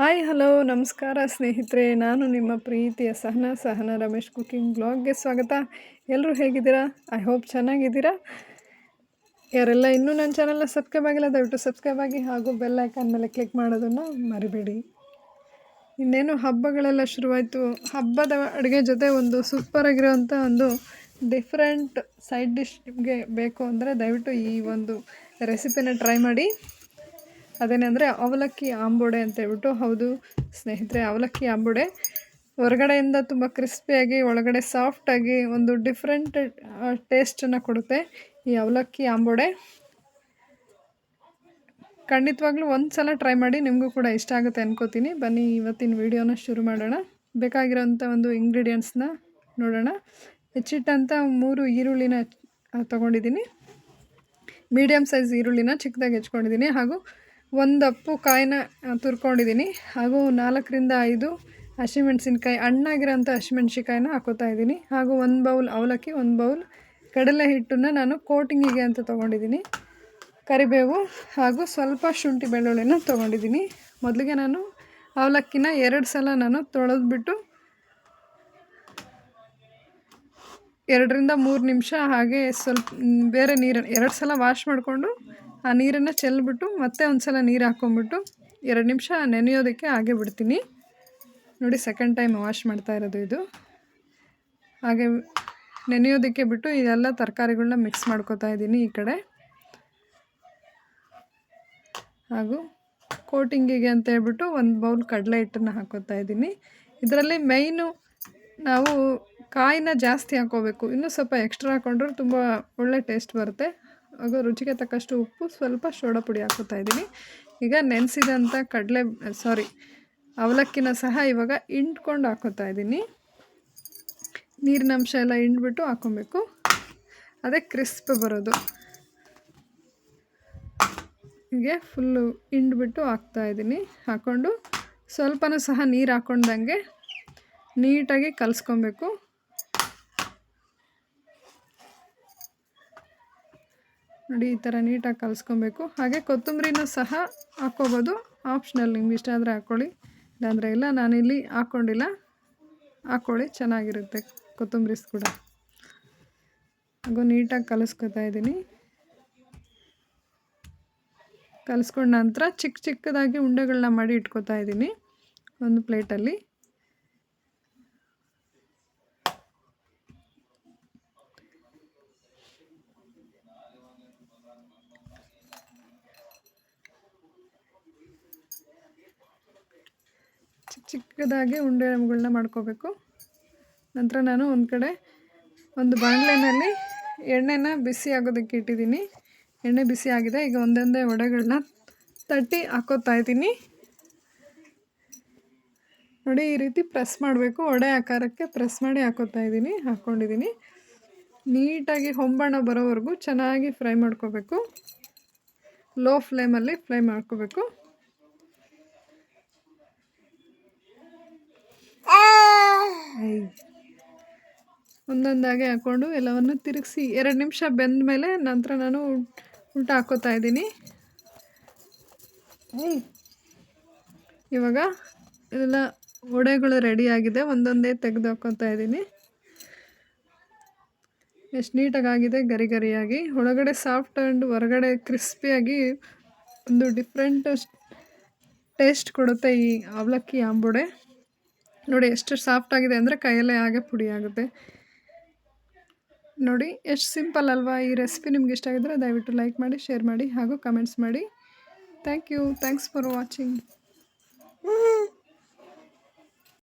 Hi, hello, ನಮಸ್ಕಾರ ಸ್ನೇಹಿತರೆ. ನಾನು ನಿಮ್ಮ ಪ್ರೀತಿಯ ಸಹನ ಸಹನ ರಮೇಶ್ ಕುಕಿಂಗ್ ಬ್ಲಾಗ್ಗೆ ಸ್ವಾಗತ. ಎಲ್ಲರೂ ಹೇಗಿದ್ದೀರಾ? ಐ ಹೋಪ್ ಚೆನ್ನಾಗಿದ್ದೀರಾ. ಯಾರೆಲ್ಲ ಇನ್ನೂ ನನ್ನ ಚಾನಲ್ನ ಸಬ್ಸ್ಕ್ರೈಬ್ ಆಗಿಲ್ಲ, ದಯವಿಟ್ಟು ಸಬ್ಸ್ಕ್ರೈಬ್ ಆಗಿ ಹಾಗೂ ಬೆಲ್ ಐಕಾನ್ ಮೇಲೆ ಕ್ಲಿಕ್ ಮಾಡೋದನ್ನು ಮರಿಬೇಡಿ. ಇನ್ನೇನು ಹಬ್ಬಗಳೆಲ್ಲ ಶುರುವಾಯಿತು. ಹಬ್ಬದ ಅಡುಗೆ ಜೊತೆ ಒಂದು ಸೂಪರಾಗಿರೋವಂಥ ಒಂದು ಡಿಫ್ರೆಂಟ್ ಸೈಡ್ ಡಿಶ್ಗೆ ಬೇಕು ಅಂದರೆ ದಯವಿಟ್ಟು ಈ ಒಂದು ರೆಸಿಪಿನ ಟ್ರೈ ಮಾಡಿ. ಅದೇನೆಂದರೆ ಅವಲಕ್ಕಿ ಆಂಬೊಡೆ ಅಂತ ಹೇಳ್ಬಿಟ್ಟು, ಹೌದು ಸ್ನೇಹಿತರೆ, ಅವಲಕ್ಕಿ ಆಂಬೊಡೆ. ಹೊರಗಡೆಯಿಂದ ತುಂಬ ಕ್ರಿಸ್ಪಿಯಾಗಿ ಒಳಗಡೆ ಸಾಫ್ಟಾಗಿ ಒಂದು ಡಿಫ್ರೆಂಟ್ ಟೇಸ್ಟನ್ನು ಕೊಡುತ್ತೆ ಈ ಅವಲಕ್ಕಿ ಆಂಬೊಡೆ. ಖಂಡಿತವಾಗ್ಲೂ ಒಂದು ಸಲ ಟ್ರೈ ಮಾಡಿ ನಿಮಗೂ ಕೂಡ ಇಷ್ಟ ಆಗುತ್ತೆ ಅನ್ಕೋತೀನಿ. ಬನ್ನಿ, ಇವತ್ತಿನ ವೀಡಿಯೋನ ಶುರು ಮಾಡೋಣ. ಬೇಕಾಗಿರೋಂಥ ಒಂದು ಇಂಗ್ರೀಡಿಯೆಂಟ್ಸ್ನ ನೋಡೋಣ. ಹೆಚ್ಚಿಟ್ಟಂಥ ಮೂರು ಈರುಳ್ಳಿನ ತಗೊಂಡಿದ್ದೀನಿ. ಮೀಡಿಯಮ್ ಸೈಜ್ ಈರುಳ್ಳಿನ ಚಿಕ್ಕದಾಗಿ ಹೆಚ್ಕೊಂಡಿದ್ದೀನಿ. ಹಾಗೂ ಒಂದು ಅಪ್ಪು ಕಾಯಿನ ತುರ್ಕೊಂಡಿದ್ದೀನಿ ಹಾಗೂ ನಾಲ್ಕರಿಂದ ಐದು ಹಸಿಮೆಣಸಿನ್ಕಾಯಿ, ಹಣ್ಣಾಗಿರೋಂಥ ಹಸಿಮೆಣ್ಸಿನ್ಕಾಯಿನ ಹಾಕೋತಾ ಇದ್ದೀನಿ ಹಾಗೂ ಒಂದು ಬೌಲ್ ಅವಲಕ್ಕಿ, ಒಂದು ಬೌಲ್ ಕಡಲೆ ಹಿಟ್ಟನ್ನು ನಾನು ಕೋಟಿಂಗಿಗೆ ಅಂತ ತೊಗೊಂಡಿದ್ದೀನಿ ಕರಿಬೇವು ಹಾಗೂ ಸ್ವಲ್ಪ ಶುಂಠಿ ಬೆಳ್ಳುಳ್ಳಿನ ತೊಗೊಂಡಿದ್ದೀನಿ ಮೊದಲಿಗೆ ನಾನು ಅವಲಕ್ಕಿನ ಎರಡು ಸಲ ನಾನು ತೊಳೆದ್ಬಿಟ್ಟು ಎರಡರಿಂದ ಮೂರು ನಿಮಿಷ ಹಾಗೆ ಸ್ವಲ್ಪ, ಬೇರೆ ನೀರನ್ನು, ಎರಡು ಸಲ ವಾಶ್ ಮಾಡಿಕೊಂಡು ಆ ನೀರನ್ನು ಚೆಲ್ಬಿಟ್ಟು ಮತ್ತೆ ಒಂದು ಸಲ ನೀರು ಹಾಕ್ಕೊಂಬಿಟ್ಟು ಎರಡು ನಿಮಿಷ ನೆನೆಯೋದಕ್ಕೆ ಹಾಗೆ ಬಿಡ್ತೀನಿ. ನೋಡಿ ಸೆಕೆಂಡ್ ಟೈಮ್ ವಾಶ್ ಮಾಡ್ತಾ ಇರೋದು ಇದು. ಹಾಗೆ ನೆನೆಯೋದಕ್ಕೆ ಬಿಟ್ಟು ಇದೆಲ್ಲ ತರಕಾರಿಗಳನ್ನ ಮಿಕ್ಸ್ ಮಾಡ್ಕೋತಾ ಇದ್ದೀನಿ ಈ ಕಡೆ. ಹಾಗೂ ಕೋಟಿಂಗಿಗೆ ಅಂತ ಹೇಳ್ಬಿಟ್ಟು ಒಂದು ಬೌಲ್ ಕಡಲೆ ಹಿಟ್ಟನ್ನು ಹಾಕೋತಾ ಇದ್ದೀನಿ. ಇದರಲ್ಲಿ ಮೈನು ನಾವು ಕಾಯಿನ ಜಾಸ್ತಿ ಹಾಕೋಬೇಕು. ಇನ್ನೂ ಸ್ವಲ್ಪ ಎಕ್ಸ್ಟ್ರಾ ಹಾಕೊಂಡ್ರೆ ತುಂಬ ಒಳ್ಳೆ ಟೇಸ್ಟ್ ಬರುತ್ತೆ. ಹಾಗೂ ರುಚಿಗೆ ತಕ್ಕಷ್ಟು ಉಪ್ಪು ಸ್ವಲ್ಪ ಸೋಡಾ ಪುಡಿ ಹಾಕೋತಾ ಇದ್ದೀನಿ. ಈಗ ನೆನೆಸಿದಂಥ ಕಡಲೆ ಸಾರಿ ಅವಲಕ್ಕಿನ ಸಹ ಇವಾಗ ಹಿಂಡ್ಕೊಂಡು ಹಾಕೋತಾ ಇದ್ದೀನಿ. ನೀರಿನಂಶ ಎಲ್ಲ ಹಿಂಡ್ಬಿಟ್ಟು ಹಾಕೊಬೇಕು. ಅದೇ ಕ್ರಿಸ್ಪ್ ಬರೋದು. ಹೀಗೆ ಫುಲ್ಲು ಹಿಂಡ್ಬಿಟ್ಟು ಹಾಕ್ತಾಯಿದ್ದೀನಿ ಹಾಕ್ಕೊಂಡು ಸ್ವಲ್ಪನೂ ಸಹ ನೀರು ಹಾಕ್ಕೊಂಡಂಗೆ ನೀಟಾಗಿ ಕಲಿಸ್ಕೊಬೇಕು. ನೋಡಿ, ಈ ಥರ ನೀಟಾಗಿ ಕಲಿಸ್ಕೊಬೇಕು. ಹಾಗೆ ಕೊತ್ತಂಬರಿನೂ ಸಹ ಹಾಕ್ಕೋಬೋದು. ಆಪ್ಷನಲ್ ನಿಮ್ಗೆ ಇಷ್ಟ ಆದರೆ ಹಾಕ್ಕೊಳ್ಳಿ. ಇಲ್ಲಾಂದರೆ ಇಲ್ಲ, ನಾನಿಲ್ಲಿ ಹಾಕ್ಕೊಂಡಿಲ್ಲ. ಹಾಕ್ಕೊಳ್ಳಿ, ಚೆನ್ನಾಗಿರುತ್ತೆ ಕೊತ್ತಂಬರಿ ಕೂಡ. ಹಾಗೂ ನೀಟಾಗಿ ಕಲಿಸ್ಕೊತಾ ಇದ್ದೀನಿ. ಕಲಿಸ್ಕೊಂಡ ನಂತರ ಚಿಕ್ಕ ಚಿಕ್ಕದಾಗಿ ಉಂಡೆಗಳನ್ನ ಮಾಡಿ ಇಟ್ಕೋತಾ ಇದ್ದೀನಿ. ಒಂದು ಪ್ಲೇಟಲ್ಲಿ. ಚಿಕ್ಕ ಚಿಕ್ಕದಾಗಿ ಉಂಡೆಗಳನ್ನ ಮಾಡ್ಕೋಬೇಕು. ನಂತರ ನಾನು ಒಂದು ಕಡೆ ಒಂದು ಬಾಣಲೆಯಲ್ಲಿ ಎಣ್ಣೆನ ಬಿಸಿ ಆಗೋದಕ್ಕೆ ಇಟ್ಟಿದ್ದೀನಿ. ಎಣ್ಣೆ ಬಿಸಿ ಆಗಿದೆ, ಈಗ ಒಂದೊಂದೇ ವಡೆಗಳನ್ನ ತಟ್ಟಿ ಹಾಕೋತಾ ಇದ್ದೀನಿ. ನೋಡಿ, ಈ ರೀತಿ ಪ್ರೆಸ್ ಮಾಡಬೇಕು. ವಡೆ ಆಕಾರಕ್ಕೆ ಪ್ರೆಸ್ ಮಾಡಿ ಹಾಕೋತಾ ಇದ್ದೀನಿ ಹಾಕ್ಕೊಂಡಿದ್ದೀನಿ ನೀಟಾಗಿ ಹೊಂಬಣ್ಣ ಬರೋವರೆಗೂ ಚೆನ್ನಾಗಿ ಫ್ರೈ ಮಾಡ್ಕೋಬೇಕು. ಲೋ ಫ್ಲೇಮಲ್ಲಿ ಫ್ರೈ ಮಾಡ್ಕೋಬೇಕು. ಒಂದೊಂದಾಗೆ ಹಾಕ್ಕೊಂಡು ಎಲ್ಲವನ್ನು ತಿರುಗಿಸಿ ಎರಡು ನಿಮಿಷ ಬೆಂದ ಮೇಲೆ ನಂತರ ನಾನು ಉಲ್ಟ ಹಾಕೋತಾ ಇದ್ದೀನಿ. ಇವಾಗ ಎಲ್ಲ ವಡೆಗಳು ರೆಡಿಯಾಗಿದೆ ಒಂದೊಂದೇ ತೆಗೆದು ಹಾಕೋತಾ ಇದ್ದೀನಿ. ಎಷ್ಟು ನೀಟಾಗಿ ಆಗಿದೆ ಗರಿ ಗರಿಯಾಗಿ ಒಳಗಡೆ ಸಾಫ್ಟ್ ಆ್ಯಂಡ್ ಹೊರಗಡೆ ಕ್ರಿಸ್ಪಿಯಾಗಿ ಒಂದು ಡಿಫ್ರೆಂಟ್ ಟೇಸ್ಟ್ ಕೊಡುತ್ತೆ ಈ ಅವಲಕ್ಕಿ ಆಂಬುಡೆ. ನೋಡಿ ಎಷ್ಟು ಸಾಫ್ಟ್ ಆಗಿದೆ ಅಂದರೆ ಕೈಯಲ್ಲೇ ಹಾಗೆ ಪುಡಿ ಆಗುತ್ತೆ. ನೋಡಿ, ಎಷ್ಟು ಸಿಂಪಲ್ ಅಲ್ವಾ ಈ ರೆಸಿಪಿ ನಿಮ್ಗೆ ಇಷ್ಟ ಆಗಿದ್ರೆ ದಯವಿಟ್ಟು ಲೈಕ್ ಮಾಡಿ, ಶೇರ್ ಮಾಡಿ ಹಾಗೂ ಕಮೆಂಟ್ಸ್ ಮಾಡಿ. Thank you. Thanks for watching.